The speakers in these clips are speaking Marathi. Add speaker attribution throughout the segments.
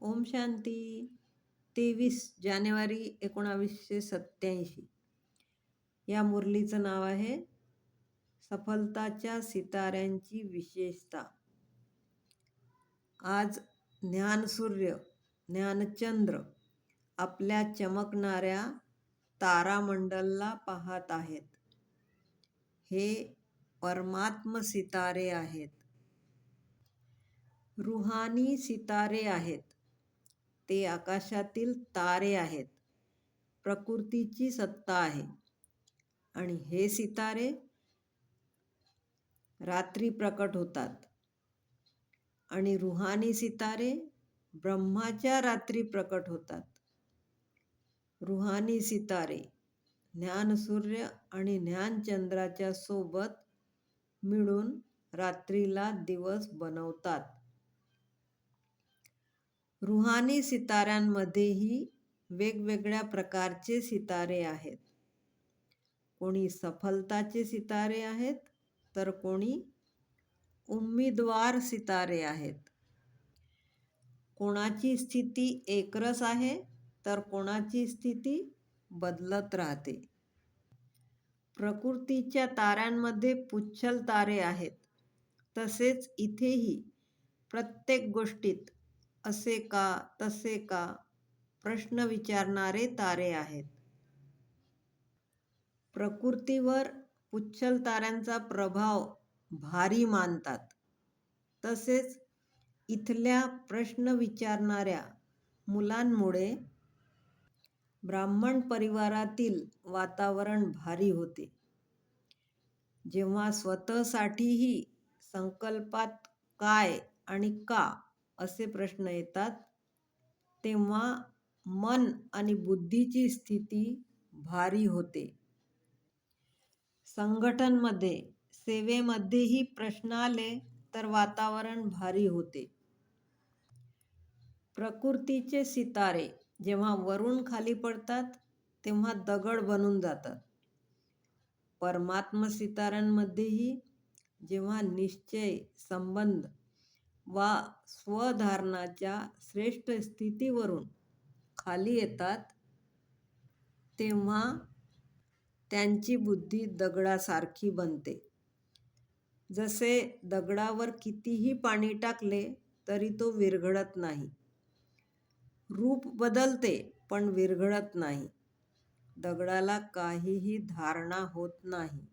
Speaker 1: ओम शांती. तेवीस जानेवारी एकोणावीसशे सत्याऐंशी या मुरलीचं नाव आहे सफलताच्या सिताऱ्यांची विशेषता. आज ज्ञानसूर्य ज्ञानचंद्र आपल्या चमकणाऱ्या तारामंडलला पाहत आहेत. हे परमात्म सितारे आहेत. रुहानी सितारे आहेत. ते आकाशातील तारे आहेत. प्रकृतीची सत्ता आहे. आणि हे सितारे रात्री प्रकट होतात. आणि रुहानी सितारे ब्रह्माच्या रात्री प्रकट होतात. रुहानी सितारे ज्ञानसूर्य आणि ज्ञानचंद्राच्या सोबत मिळून रात्रीला दिवस बनवतात. रुहानी सिताऱ्यांमध्येही वेगवेगळ्या प्रकारचे सितारे आहेत. कोणी सफलताचे सितारे आहेत तर कोणी उमेदवार सितारे आहेत. कोणाची स्थिती एकरस आहे तर कोणाची स्थिती बदलत राहते. प्रकृतीच्या ताऱ्यांमध्ये पुच्छल तारे आहेत. तसेच इथेही प्रत्येक गोष्टीत असे का तसे का? प्रश्न विचारणारे तारे आहेत. प्रकृतीवर पुच्छल ताऱ्यांचा प्रभाव भारी मानतात. तसेच इथल्या प्रश्न विचारणाऱ्या मुलांमुळे ब्राह्मण परिवारातील वातावरण भारी होते. जेव्हा स्वतःसाठीही संकल्पात काय आणि का असे प्रश्न येतात. तेव्हा मन आणि बुद्धीची स्थिती भारी होते. संघटनमध्ये सेवेमध्येही प्रश्न आले तर वातावरण भारी होते. प्रकृतीचे सितारे जेव्हा वरून खाली पडतात तेव्हा दगड बनून जातात. परमात्म सितारांमध्येही जेव्हा निश्चय संबंध वा स्वधारणाच्या श्रेष्ठ स्थितीवरून खाली येतात तेव्हा त्यांची बुद्धी दगडासारखी बनते. जसे दगडावर कितीही पाणी टाकले तरी तो विरघळत नाही. रूप बदलते पण विरघळत नाही. दगडाला काहीही धारणा होत नाही.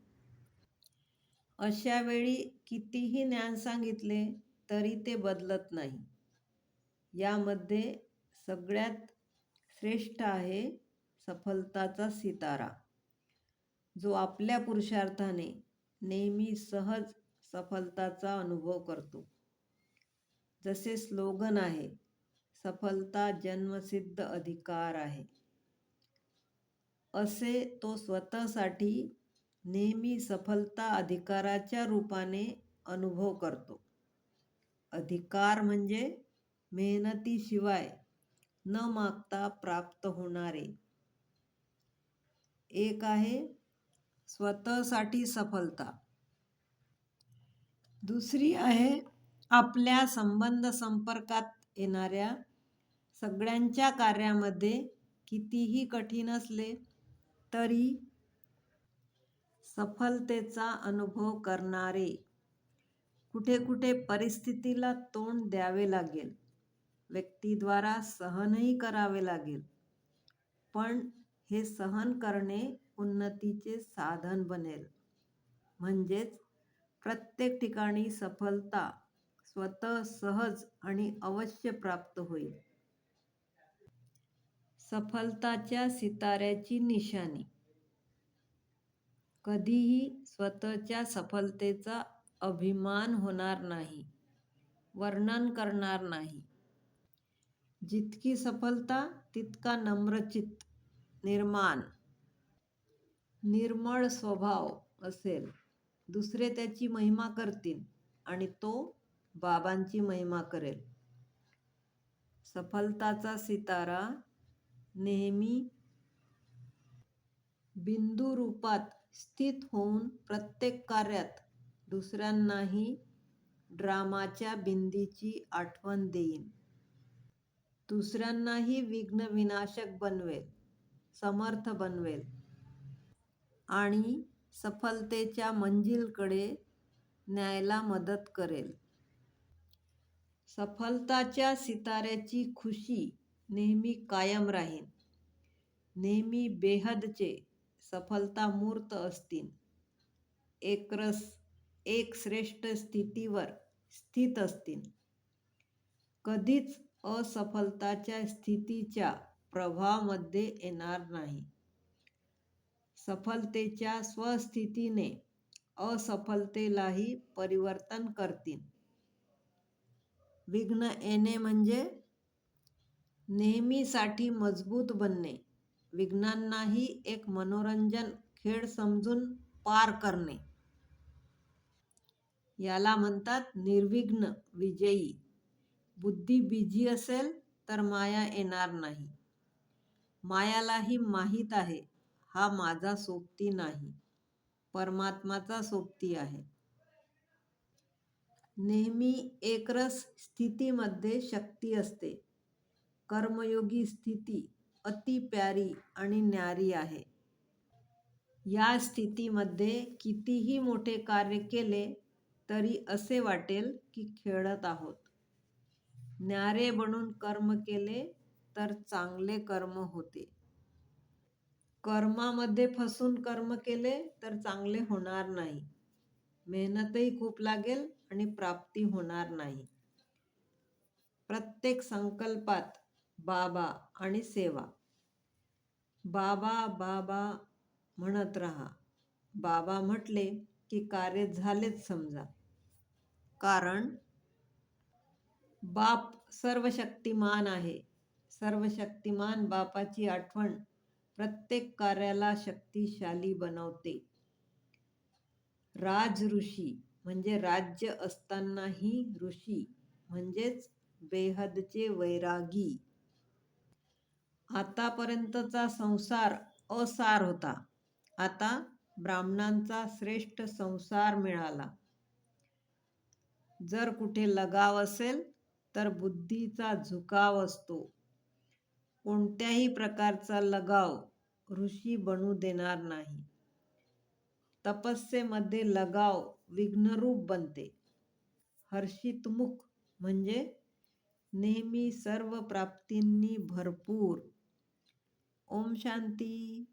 Speaker 1: अशा वेळी कितीही ज्ञान सांगितले तरी ते बदलत नाही. यामध्ये सगळ्यात श्रेष्ठ आहे सफलताचा सितारा जो आपल्या पुरुषार्थाने नेहमी सहज सफलताचा अनुभव करतो. जसे स्लोगन आहे सफलता जन्मसिद्ध अधिकार आहे. असे तो स्वतःसाठी नेहमी सफलता अधिकाराच्या रूपाने अनुभव करतो. अधिकार म्हणजे मेहनतीशिवाय न मागता प्राप्त होणारे. एक आहे स्वतःसाठी सफलता. दुसरी आहे आपल्या संबंध संपर्कात येणाऱ्या सगळ्यांच्या कार्यामध्ये कितीही कठीण असले तरी सफलतेचा अनुभव करणारे. कुठे कुठे परिस्थितीला तोंड द्यावे लागेल. व्यक्तीद्वारा सहनही करावे लागेल. पण हे सहन करणे उन्नतीचे साधन बनेल. म्हणजेच प्रत्येक ठिकाणी सफलता स्वतः सहज आणि अवश्य प्राप्त होईल. सफलताच्या सिताऱ्याची निशाणी. कधीही स्वतःच्या सफलतेचा अभिमान होणार नाही वर्णन करणार नाही. जितकी सफलता तितका नम्रचित निर्माण. निर्मळ स्वभाव असेल. दुसरे त्याची महिमा करतील आणि तो बाबांची महिमा करेल. सफलताचा सितारा नेहमी बिंदू रूपात स्थित होऊन प्रत्येक कार्यात दुसऱ्यांनाही ड्रामाच्या बिंदीची आठवण देईन. दुसऱ्यांनाही विघ्न विनाशक बनवेल समर्थ बनवेल. आणि सफलतेच्या मंजिलकडे न्यायला मदत करेल. सफलताच्या सिताऱ्याची खुशी नेहमी कायम राहीन. नेहमी बेहदचे सफलता मूर्त असतील. एकरस एक श्रेष्ठ स्थितीवर स्थित असतील. कधीच असफलताच्या स्थितीच्या प्रभावामध्ये येणार नाही. सफलतेच्या स्वस्थितीने असफलतेलाही परिवर्तन करतील. विघ्न येणे म्हणजे नेहमीसाठी मजबूत बनणे. विघ्नांनाही एक मनोरंजन खेळ समजून पार करणे. याला म्हणतात निर्विघ्न विजयी. बुद्धी बिजी असेल तर माया येणार नाही. मायालाही माहीत आहे हा माझा सोबती नाही परमात्माचा सोबती आहे. नेहमी एकरस स्थितीमध्ये शक्ती असते. कर्मयोगी स्थिती अति प्यारी आणि न्यारी आहे. या स्थितीमध्ये कितीही मोठे कार्य केले तरी असे वाटेल की खेळत आहोत. न्यारे बनून कर्म केले तर चांगले कर्म होते. कर्मामध्ये फसून कर्म केले तर चांगले होणार नाही. मेहनतही खूप लागेल आणि प्राप्ती होणार नाही. प्रत्येक संकल्पात बाबा आणि सेवा. बाबा बाबा म्हणत राहा. बाबा म्हटले की कार्य झालेच समजा. कारण बाप सर्वशक्तिमान आहे. सर्वशक्तिमान बापाची आठवण प्रत्येक कार्याला शक्तिशाली बनवते. राज ऋषी म्हणजे राज्य असतानाही ऋषी म्हणजेच बेहदचे वैरागी. आतापर्यंतचा संसार असार होता. आता ब्राह्मणांचा श्रेष्ठ संसार मिळाला. जर कुठे लगाव असेल तर बुद्धीचा झुकाव असतो. कोणत्याही प्रकारचा लगाव ऋषी बनू देणार नाही. तपस्येमध्ये लगाव विघ्नरूप बनते. हर्षितमुख म्हणजे नेहमी सर्व प्राप्तींनी भरपूर. ओम शांती.